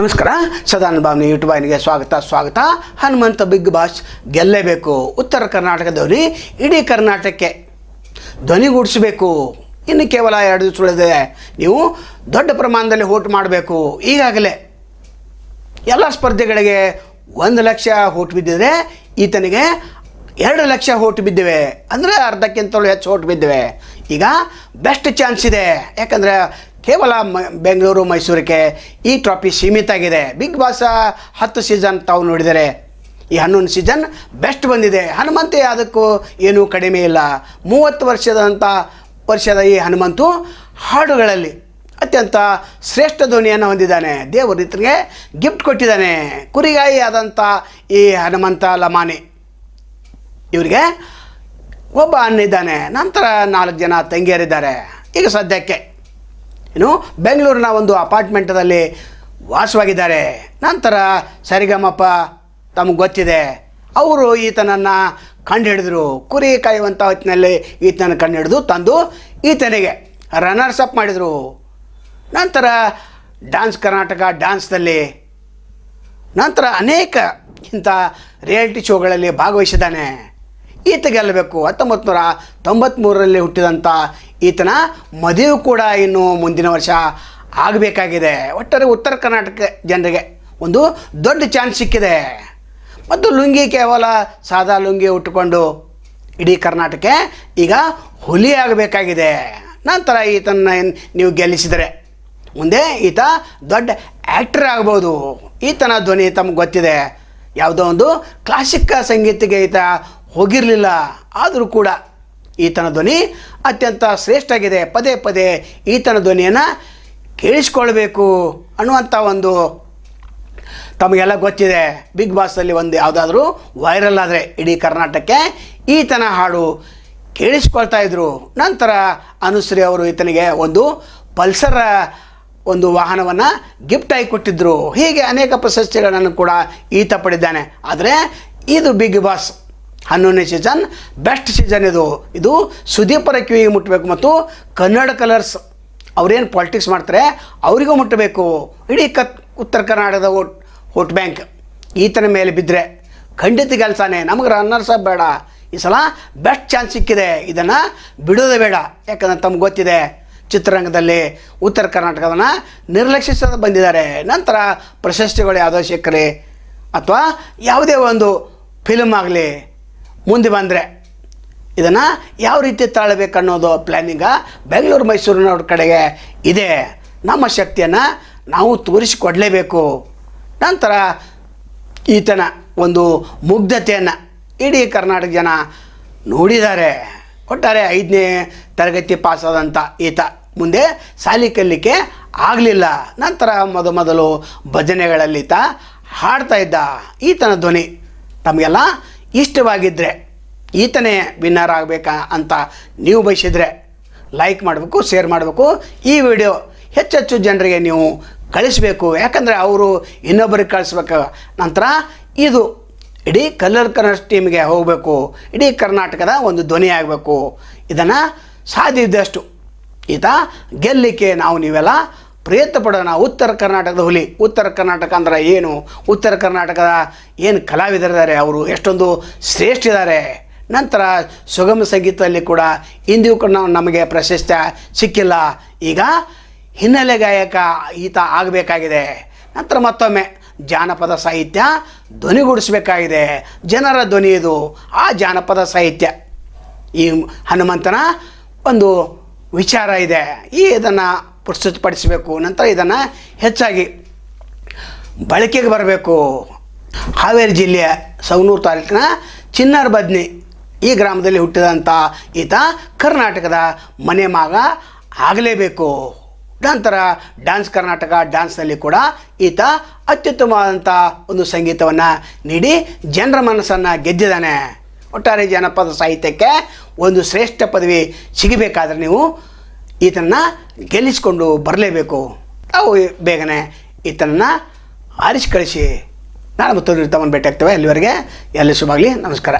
ನಮಸ್ಕಾರ. ಸದಾನಂದ ಭಾವನೆ ಯೂಟ್ಯೂಬ್ ಆಯ್ನಿಗೆ ಸ್ವಾಗತ ಸ್ವಾಗತ. ಹನುಮಂತ ಬಿಗ್ ಬಾಸ್ ಗೆಲ್ಲೇಬೇಕು. ಉತ್ತರ ಕರ್ನಾಟಕದವ್ರಿ ಇಡೀ ಕರ್ನಾಟಕಕ್ಕೆ ಧ್ವನಿಗೂಡಿಸಬೇಕು ಇನ್ನು ಕೇವಲ ಎರಡು ದಿವಸ ಉಳಿದಿದೆ. ನೀವು ದೊಡ್ಡ ಪ್ರಮಾಣದಲ್ಲಿ ಓಟ್ ಮಾಡಬೇಕು. ಈಗಾಗಲೇ ಎಲ್ಲ ಸ್ಪರ್ಧೆಗಳಿಗೆ ಒಂದು ಲಕ್ಷ ಓಟ್ ಬಿದ್ದಿದೆ ಈತನಿಗೆ ಎರಡು ಲಕ್ಷ ಓಟ್ ಬಿದ್ದಿವೆ. ಅಂದರೆ ಅರ್ಧಕ್ಕಿಂತಲೂ ಹೆಚ್ಚು ಓಟ್ ಬಿದ್ದಿವೆ. ಈಗ ಬೆಸ್ಟ್ ಚಾನ್ಸ್ ಇದೆ. ಯಾಕಂದರೆ ಕೇವಲ ಮ, ಬೆಂಗಳೂರು, ಮೈಸೂರಿಗೆ ಈ ಟ್ರಾಫಿ ಸೀಮಿತ ಆಗಿದೆ ಬಿಗ್ ಬಾಸ್ ಹತ್ತು ಸೀಸನ್ ತಾವು ನೋಡಿದರೆ ಈ ಹನ್ನೊಂದು ಸೀಸನ್ ಬೆಸ್ಟ್ ಬಂದಿದೆ. ಹನುಮಂತೆ ಅದಕ್ಕೂ ಏನೂ ಕಡಿಮೆ ಇಲ್ಲ. ಮೂವತ್ತು ವರ್ಷದಂಥ ವರ್ಷದ ಈ ಹನುಮಂತು ಹಾಡುಗಳಲ್ಲಿ ಅತ್ಯಂತ ಶ್ರೇಷ್ಠ ಧ್ವನಿಯನ್ನು ಹೊಂದಿದ್ದಾನೆ. ದೇವರು ಗಿಫ್ಟ್ ಕೊಟ್ಟಿದ್ದಾನೆ. ಕುರಿಗಾಯಿ ಆದಂಥ ಈ ಹನುಮಂತ ಲಮಾನಿ ಇವರಿಗೆ ಒಬ್ಬ ಅಣ್ಣ ಇದ್ದಾನೆ, ನಂತರ ನಾಲ್ಕು ಜನ ತಂಗಿಯರಿದ್ದಾರೆ ಈಗ ಸದ್ಯಕ್ಕೆ ಏನು ಬೆಂಗಳೂರಿನ ಒಂದು ಅಪಾರ್ಟ್ಮೆಂಟದಲ್ಲಿ ವಾಸವಾಗಿದ್ದಾರೆ. ನಂತರ ಸರಿಗಮಪ್ಪ ತಮಗೆ ಗೊತ್ತಿದೆ, ಅವರು ಈತನನ್ನು ಕಂಡುಹಿಡಿದ್ರು. ಕುರಿ ಕಾಯುವಂಥ ಹೊತ್ತಿನಲ್ಲಿ ಈತನ ಕಂಡುಹಿಡಿದು ತಂದು ಈತನಿಗೆ ರನ್ನರ್ಸ್ ಅಪ್ ಮಾಡಿದರು. ನಂತರ ಡ್ಯಾನ್ಸ್ ಕರ್ನಾಟಕ ಡ್ಯಾನ್ಸ್ದಲ್ಲಿ ನಂತರ ಅನೇಕ ಇಂಥ ರಿಯಾಲಿಟಿ ಶೋಗಳಲ್ಲಿ ಭಾಗವಹಿಸಿದ್ದಾನೆ. ಈತ ಗೆಲ್ಲಬೇಕು ಹತ್ತೊಂಬತ್ತು ನೂರ ತೊಂಬತ್ತ್ಮೂರರಲ್ಲಿ ಹುಟ್ಟಿದಂಥ ಈತನ ಮದುವೆ ಕೂಡ ಇನ್ನು ಮುಂದಿನ ವರ್ಷ ಆಗಬೇಕಾಗಿದೆ. ಒಟ್ಟಾರೆ ಉತ್ತರ ಕರ್ನಾಟಕ ಜನರಿಗೆ ಒಂದು ದೊಡ್ಡ ಚಾನ್ಸ್ ಸಿಕ್ಕಿದೆ. ಮತ್ತು ಲುಂಗಿ ಕೇವಲ ಸಾದಾ ಲುಂಗಿ ಉಟ್ಟುಕೊಂಡು ಇಡೀ ಕರ್ನಾಟಕ ಈಗ ಹುಲಿ ಆಗಬೇಕಾಗಿದೆ. ನಂತರ ಈತನ ನೀವು ಗೆಲ್ಲಿಸಿದರೆ ಮುಂದೆ ಈತ ದೊಡ್ಡ ಆ್ಯಕ್ಟರ್ ಆಗ್ಬೋದು. ಈತನ ಧ್ವನಿ ತಮಗೆ ಗೊತ್ತಿದೆ. ಯಾವುದೋ ಒಂದು ಕ್ಲಾಸಿಕ್ ಸಂಗೀತಕ್ಕೆ ಈತ ಹೋಗಿರಲಿಲ್ಲ. ಆದರೂ ಕೂಡ ಈತನ ಧ್ವನಿ ಅತ್ಯಂತ ಶ್ರೇಷ್ಠ ಆಗಿದೆ ಪದೇ ಪದೇ ಈತನ ಧ್ವನಿಯನ್ನು ಕೇಳಿಸ್ಕೊಳ್ಬೇಕು ಅನ್ನುವಂಥ ಒಂದು ತಮಗೆಲ್ಲ ಗೊತ್ತಿದೆ. ಬಿಗ್ ಬಾಸಲ್ಲಿ ಒಂದು ಯಾವುದಾದ್ರೂ ವೈರಲ್ ಆದರೆ ಇಡೀ ಕರ್ನಾಟಕಕ್ಕೆ ಈತನ ಹಾಡು ಕೇಳಿಸ್ಕೊಳ್ತಾ ಇದ್ರು. ನಂತರ ಅನುಶ್ರೀ ಅವರು ಈತನಿಗೆ ಒಂದು ಪಲ್ಸರ್ ಒಂದು ವಾಹನವನ್ನು ಗಿಫ್ಟಾಗಿ ಕೊಟ್ಟಿದ್ದರು ಹೀಗೆ ಅನೇಕ ಪ್ರಶಸ್ತಿಗಳನ್ನು ಕೂಡ ಈತ ಪಡೆದಿದ್ದಾನೆ. ಆದರೆ ಇದು ಬಿಗ್ ಬಾಸ್ ಹನ್ನೊಂದನೇ ಸೀಸನ್ ಬೆಸ್ಟ್ ಸೀಸನ್ ಇದು. ಇದು ಸುದೀಪರ ಕಿವಿಗೆ ಮುಟ್ಟಬೇಕು ಮತ್ತು ಕನ್ನಡ ಕಲರ್ಸ್ ಅವರೇನು ಪಾಲಿಟಿಕ್ಸ್ ಮಾಡ್ತಾರೆ, ಅವರಿಗೂ ಮುಟ್ಟಬೇಕು ಇಡೀ ಕತ್ ಉತ್ತರ ಕರ್ನಾಟಕದ ವೋಟ್ ವೋಟ್ ಬ್ಯಾಂಕ್ ಈತನ ಮೇಲೆ ಬಿದ್ದರೆ ಖಂಡಿತ ಕೆಲಸನೇ ನಮಗೆ ರನ್ನರ್ಸ ಬೇಡ. ಈ ಸಲ ಬೆಸ್ಟ್ ಚಾನ್ಸ್ ಸಿಕ್ಕಿದೆ. ಇದನ್ನು ಬಿಡೋದೇ ಬೇಡ. ಯಾಕಂದ್ರೆ ತಮ್ಗೆ ಗೊತ್ತಿದೆ, ಚಿತ್ರರಂಗದಲ್ಲಿ ಉತ್ತರ ಕರ್ನಾಟಕದನ್ನು ನಿರ್ಲಕ್ಷಿಸದ ಬಂದಿದ್ದಾರೆ. ನಂತರ ಪ್ರಶಸ್ತಿಗಳು ಯಾವುದೋ ಸಿಕ್ಕರೆ, ಅಥವಾ ಯಾವುದೇ ಒಂದು ಫಿಲಮ್ ಆಗಲಿ ಮುಂದೆ ಬಂದರೆ ಇದನ್ನು ಯಾವ ರೀತಿ ತಾಳಬೇಕನ್ನೋದು ಪ್ಲ್ಯಾನಿಂಗ ಬೆಂಗಳೂರು ಮೈಸೂರಿನವ್ರ ಕಡೆಗೆ ಇದೆ. ನಮ್ಮ ಶಕ್ತಿಯನ್ನು ನಾವು ತೋರಿಸಿಕೊಡಲೇಬೇಕು. ನಂತರ ಈತನ ಒಂದು ಮುಗ್ಧತೆಯನ್ನು ಇಡೀ ಕರ್ನಾಟಕ ಜನ ನೋಡಿದ್ದಾರೆ. ಒಟ್ಟಾರೆ ಐದನೇ ತರಗತಿ ಪಾಸಾದಂಥ ಈತ ಮುಂದೆ ಸಾಲಿ ಕಲಿಕೆ ಆಗಲಿಲ್ಲ. ನಂತರ ಮೊದ ಮೊದಲು ಭಜನೆಗಳಲ್ಲಿ ಈತ ಹಾಡ್ತಾ ಇದ್ದ. ಈತನ ಧ್ವನಿ ತಮಗೆಲ್ಲ ಇಷ್ಟವಾಗಿದ್ದರೆ ಈತನೇ ವಿನ್ನರ್ ಆಗಬೇಕಾ ಅಂತ ನೀವು ಬಯಸಿದರೆ ಲೈಕ್ ಮಾಡಬೇಕು, ಶೇರ್ ಮಾಡಬೇಕು. ಈ ವಿಡಿಯೋ ಹೆಚ್ಚೆಚ್ಚು ಜನರಿಗೆ ನೀವು ಕಳಿಸಬೇಕು. ಯಾಕಂದರೆ ಅವರು ಇನ್ನೊಬ್ಬರಿಗೆ ಕಳಿಸ್ಬೇಕು. ನಂತರ ಇದು ಇಡೀ ಕಲ್ಲರ್ ಕನ್ನಡ ಟೀಮ್ಗೆ ಹೋಗಬೇಕು. ಇಡೀ ಕರ್ನಾಟಕದ ಒಂದು ಧ್ವನಿ ಆಗಬೇಕು. ಇದನ್ನು ಸಾಧ್ಯ ಇದ್ದಷ್ಟು ಈತ ಗೆಲ್ಲಲಿಕ್ಕೆ ನಾವು ನೀವೆಲ್ಲ ಪ್ರಯತ್ನ ಪಡೋಣ ಉತ್ತರ ಕರ್ನಾಟಕದ ಹುಲಿ. ಉತ್ತರ ಕರ್ನಾಟಕ ಅಂದ್ರೆ ಏನು? ಉತ್ತರ ಕರ್ನಾಟಕದ ಏನು ಕಲಾವಿದರಿದ್ದಾರೆ ಅವರು? ಎಷ್ಟೊಂದು ಶ್ರೇಷ್ಠ ಇದ್ದಾರೆ ನಂತರ ಸುಗಮ ಸಂಗೀತದಲ್ಲಿ ಕೂಡ ಇಂದಿಗೂ ಕೂಡ ನಮಗೆ ಪ್ರಶಸ್ತಿ ಸಿಕ್ಕಿಲ್ಲ. ಈಗ ಹಿನ್ನೆಲೆ ಗಾಯಕ ಈತ ಆಗಬೇಕಾಗಿದೆ. ನಂತರ ಮತ್ತೊಮ್ಮೆ ಜಾನಪದ ಸಾಹಿತ್ಯ ಧ್ವನಿಗೂಡಿಸಬೇಕಾಗಿದೆ. ಜನರ ಧ್ವನಿ ಇದು. ಆ ಜಾನಪದ ಸಾಹಿತ್ಯ. ಈ ಹನುಮಂತನ ಒಂದು ವಿಚಾರ ಇದೆ. ಈ ಇದನ್ನು ಪ್ರಸ್ತುತಪಡಿಸಬೇಕು. ನಂತರ ಇದನ್ನು ಹೆಚ್ಚಾಗಿ ಬಳಕೆಗೆ ಬರಬೇಕು. ಹಾವೇರಿ ಜಿಲ್ಲೆಯ ಸವನೂರು ತಾಲೂಕಿನ ಚಿನ್ನಾರ್ ಬದ್ನಿ ಈ ಗ್ರಾಮದಲ್ಲಿ ಹುಟ್ಟಿದಂಥ ಈತ ಕರ್ನಾಟಕದ ಮನೆ ಮಾಗ ಆಗಲೇಬೇಕು. ನಂತರ ಡ್ಯಾನ್ಸ್ ಕರ್ನಾಟಕ ಡ್ಯಾನ್ಸ್ನಲ್ಲಿ ಕೂಡ ಈತ ಅತ್ಯುತ್ತಮವಾದಂಥ ಒಂದು ಸಂಗೀತವನ್ನು ನೀಡಿ ಜನರ ಮನಸ್ಸನ್ನು ಗೆದ್ದಿದ್ದಾನೆ. ಒಟ್ಟಾರೆ ಜನಪದ ಸಾಹಿತ್ಯಕ್ಕೆ ಒಂದು ಶ್ರೇಷ್ಠ ಪದವಿ ಸಿಗಬೇಕಾದ್ರೆ ನೀವು ಈತನನ್ನು ಗೆಲ್ಲಿಸ್ಕೊಂಡು ಬರಲೇಬೇಕು. ಅವು ಬೇಗನೆ ಈತನನ್ನು ಆರಿಸಿ ಕಳಿಸಿ. ನಾನು ಮತ್ತೊಂದು ತಮ್ಮನ್ನು ಭೇಟಿ ಆಗ್ತೇವೆ ಅಲ್ಲಿವರೆಗೆ ಎಲ್ಲ ಶುಭಾಗಲಿ ನಮಸ್ಕಾರ.